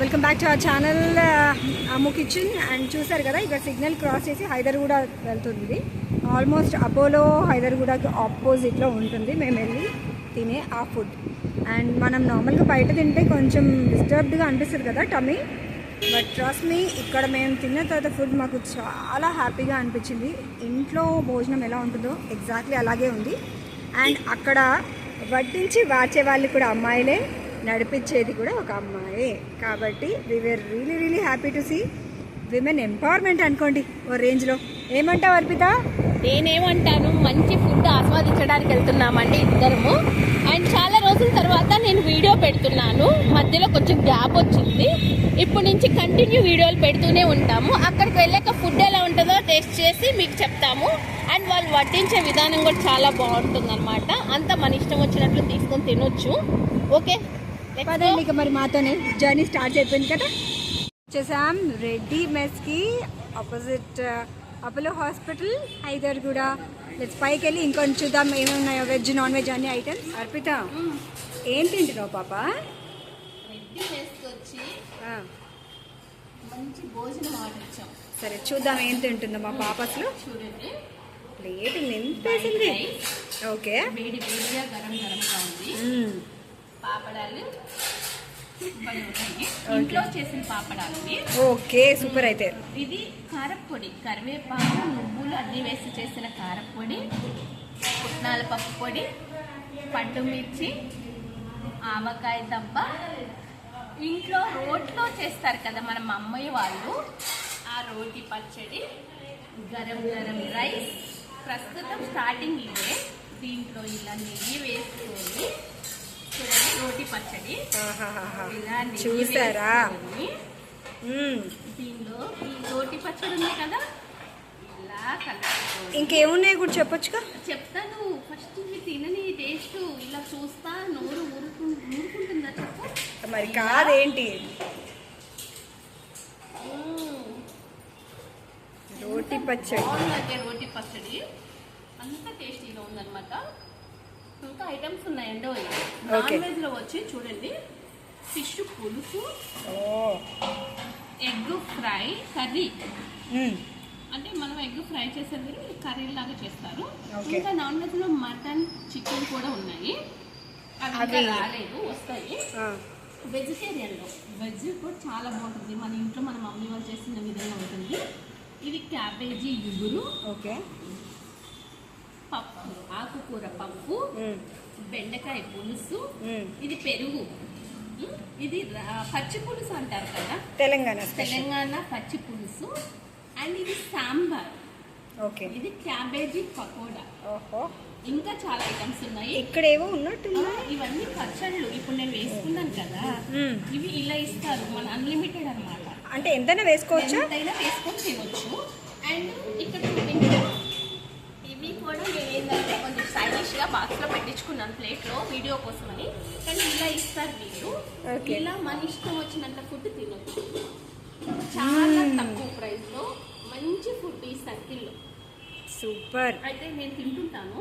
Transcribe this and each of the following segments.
Welcome back to our channel Ammu kitchen. And చూసారు కదా ఇక్కడ సిగ్నల్ క్రాస్ చేసి హైదర్గూడ వెళ్తుంది. ఆల్మోస్ట్ అపోలో హైదర్గూడకి ఆపోజిట్లో ఉంటుంది. మేము వెళ్ళి తినే ఆ ఫుడ్. అండ్ మనం నార్మల్గా బయట తింటే కొంచెం డిస్టర్బ్డ్గా అనిపిస్తుంది కదా టమీ బట్ ట్రస్ట్ మీ ఇక్కడ మేము తిన్న తర్వాత ఫుడ్ మాకు చాలా హ్యాపీగా అనిపించింది. ఇంట్లో భోజనం ఎలా ఉంటుందో ఎగ్జాక్ట్లీ అలాగే ఉంది. అండ్ అక్కడ వడ్డించి వాచే వాళ్ళు కూడా అమ్మాయిలే. నడిపించేది కూడా ఒక అమ్మాయే. కాబట్టి we were really really happy to see women empowerment అనుకోండి ఓ రేంజ్లో. ఏమంటావు అర్పిత? నేనేమంటాను? మంచి ఫుడ్ ఆస్వాదించడానికి వెళ్తున్నామండి ఇద్దరము. అండ్ చాలా రోజుల తర్వాత నేను వీడియో పెడుతున్నాను. మధ్యలో కొంచెం గ్యాప్ వచ్చింది. ఇప్పుడు నుంచి కంటిన్యూ వీడియోలు పెడుతూనే ఉంటాము. అక్కడికి వెళ్ళాక ఫుడ్ ఎలా ఉంటుందో టేస్ట్ చేసి మీకు చెప్తాము. అండ్ వాళ్ళు వడ్డించే విధానం కూడా చాలా బాగుంటుంది అనమాట అంతా మన ఇష్టం వచ్చినట్లు తీసుకొని తినొచ్చు. ఓకే. పదండి ఇక మరి మాతోనే జర్నీ స్టార్ట్ అయిపోయింది కదా. వచ్చేసాం రెడ్డి మెస్కి ఆపోజిట్ అపోలో హాస్పిటల్ హైదర్ కూడా. లెట్స్ పైకి వెళ్ళి ఇంకొంచెం చూద్దాం ఏమేమి ఉన్నాయో వెజ్ నాన్ వెజ్ అన్ని ఐటమ్స్ అర్పిత ఏం తింటున్నావు పాప? మంచి భోజనం ఆర్డర్ సరే చూద్దాం ఏం తింటుందో మా పాప అసలు. చూడండి. ప్లేట్ నింపేసింది. ఓకే. గరం మ్మ్. పాపడాలు. ఇంట్లో చేసిన పాపడాలు. ఓకే సూపర్ అయితే. ఇది కారప్పొడి కరివేపాకు నువ్వులు అన్ని వేసి చేసిన కారప్పొడి పుట్నాల పప్పు పొడి పండు మిర్చి ఆవకాయ దబ్బ. ఇంట్లో రోట్లో చేస్తారు కదా మన అమ్మయ్య వాళ్ళు ఆ రోటి పచ్చడి గరం గరం రైస్. ప్రస్తుతం స్టార్టింగ్ ఇదే. దీంట్లో ఇలా నెయ్యి వేసుకొని రోటి పచ్చడి. చూసారా. దీనిలో ఈ రోటి పచ్చడి ఉంది కదా ఇంకేమున్నాయి కూడా చెప్పొచ్చుగా? చెప్తాను. ఫస్ట్ ఇవి తినని టేస్ట్ ఇలా చూస్తా నోరు ఊరుకు ఊరుకుంటుందా చెప్పు? మరి కాదేంటి. రోటి పచ్చడి. రోటి పచ్చడి. అంత టేస్టీగా ఉందన్నమాట. ఇంకా ఐటమ్స్ ఉన్నాయండి నాన్. వెజ్లో వచ్చి చూడండి. ఫిష్ పులుసు ఎగ్ ఫ్రై కర్రీ. అంటే మనం ఎగ్ ఫ్రై చేసేది కర్రీ లాగా చేస్తారు. ఇంకా నాన్ వెజ్లో మటన్ చికెన్ కూడా ఉన్నాయి. అవి రాలేదు వస్తాయి. ఆ. వెజిటేరియన్లో. వెజ్ కూడా చాలా బాగుంటుంది. మన ఇంట్లో మన మమ్మీ వాళ్ళు చేసిన విధంగా ఉంటుంది. ఇది క్యాబేజీ ఇగురు. ఓకే ఆకుకూర పప్పు. బెండకాయ పులుసు. ఇది పెరుగు. ఇది పచ్చి పులుసు అంటారు కదా? తెలంగాణ తెలంగాణ పచ్చి పులుసు. అండ్ ఇది సాంబార్. ఓకే. ఇది క్యాబేజీ పకోడా. ఓహో. ఇంకా చాలా ఐటమ్స్ ఉన్నాయి. ఇక్కడ ఏవో ఆ, ఉన్నట్టున్నాయి ఇవన్నీ పచ్చళ్ళు. ఇప్పుడు నేను వేసుకున్నాను కదా. ఇవి ఇలా ఇస్తారు. మన అన్లిమిటెడ్ అన్నమాట. అంటే ఎంతైనా వేసుకోవచ్చా? ఎంతైనా వేసుకొని తినొచ్చు. అండ్ ఇక్కడ చూడండి ఇవి కూడా నేను ఏంటంటే కొంచెం స్టైలిష్గా బాక్స్లో పెట్టించుకున్నాను ప్లేట్లో వీడియో కోసమని. కానీ ఇలా ఇస్తారు వీళ్ళు. Okay. ఇలా మన ఇష్టం వచ్చినంత ఫుడ్ తినొచ్చు చాలా తక్కువ ప్రైస్లో మంచి ఫుడ్ ఈ సర్కిల్లో సూపర్. అయితే నేను తింటుంటాను.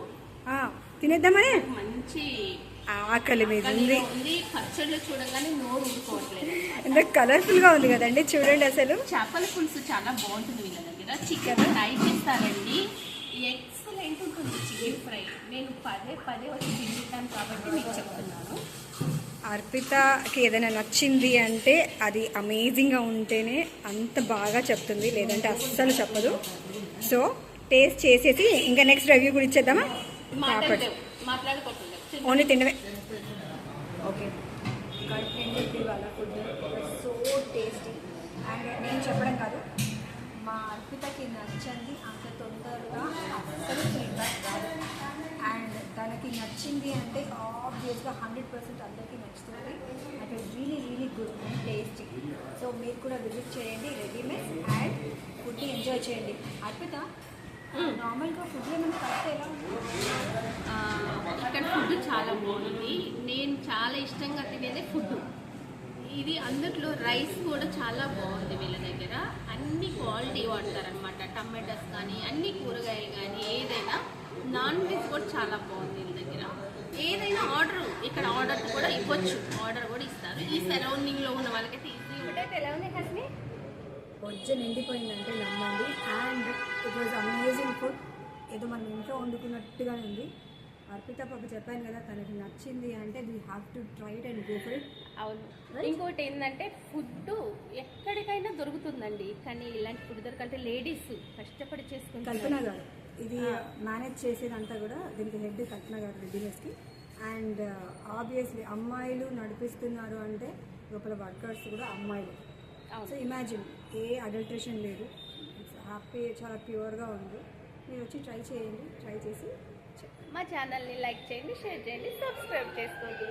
తినేద్దామనే? మంచి ఆకలి మీద ఉంది. పచ్చళ్ళు చూడగానే నోరు ఊరుకోవట్లేదు. ఎంత కలర్ఫుల్గా ఉంది కదండి చూడండి అసలు. చేపల పులుసు చాలా బాగుంటుంది వీళ్ళ దగ్గర. చికెన్ ఫ్రై చేస్తారండి. ఉంటుంది చికెన్ ఫ్రై నేను పదే పదే వచ్చి తింటాను కాబట్టి మీకు చెప్తున్నాను అర్పితకి ఏదైనా నచ్చింది అంటే అది అమేజింగ్గా ఉంటేనే అంత బాగా చెప్తుంది లేదంటే అస్సలు చెప్పదు. సో టేస్ట్ చేసేసి ఇంకా నెక్స్ట్ రివ్యూ కూడా ఇచ్చేద్దామా? ఓన్లీ తినవే ఓకే. సో టేస్టీ అండ్ నేను చెప్పడం కాదు. అర్పితకి నచ్చింది. అంత తొందరగా అస్సలు ఫీడ్బ్యాక్ రాదు. అండ్ తనకి నచ్చింది అంటే ఆబ్వియస్గా హండ్రెడ్ పర్సెంట్ అందరికీ నచ్చుతుంది. అంటే really really good and tasty so మీరు కూడా విజిట్ చేయండి రెడీమేడ్ అండ్ ఫుడ్ని ఎంజాయ్ చేయండి. అర్పిత నార్మల్గా ఫుడ్ ఏమైనా కరెక్ట్ ఎలా ఇక్కడ ఫుడ్ చాలా బాగుంది. నేను చాలా ఇష్టంగా తినేదే ఫుడ్ ఇది అందుట్లో రైస్ కూడా చాలా బాగుంది వీళ్ళ దగ్గర. అన్ని క్వాలిటీ వాడతారనమాట టమాటాస్ కానీ అన్ని కూరగాయలు కానీ ఏదైనా నాన్ వెజ్ కూడా చాలా బాగుంది వీళ్ళ దగ్గర. ఏదైనా ఆర్డర్ ఇక్కడ ఆర్డర్ కూడా ఇవ్వచ్చు. ఆర్డర్ కూడా ఇస్తారు. ఈ సరౌండింగ్లో ఉన్న వాళ్ళకైతే ఈజీ ఎలా బొజ్జ నిండిపోయిందంటే నమ్మండి. And it was amazing food ఏదో మనం ఇంట్లో వండుకున్నట్టుగానే ఉంది. అర్పిత పాప చెప్పాను కదా తనకి నచ్చింది అంటే we have to try it and go for it అవును? ఇంకోటి ఏంటంటే ఫుడ్ ఎక్కడికైనా దొరుకుతుందండి. కానీ ఇలాంటి ఫుడ్ దొరకాలంటే లేడీస్ కష్టపడి కల్పన చేసుకుంటున్నారు గారు ఇది మేనేజ్ చేసేదంతా కూడా దీనికి హెడ్ కల్పన గారు రెడ్డినెస్కి అండ్ ఆబ్వియస్లీ అమ్మాయిలు నడిపిస్తున్నారు అంటే లోపల వర్కర్స్ కూడా అమ్మాయిలు. సో ఇమాజిన్ ఏ అడల్ట్రేషన్ లేదు. హ్యాపీ చాలా ప్యూర్గా ఉంది. మీరు వచ్చి ట్రై చేయండి ట్రై చేసి మా ఛానల్ని లైక్ చేయండి షేర్ చేయండి సబ్స్క్రైబ్ చేసుకోండి.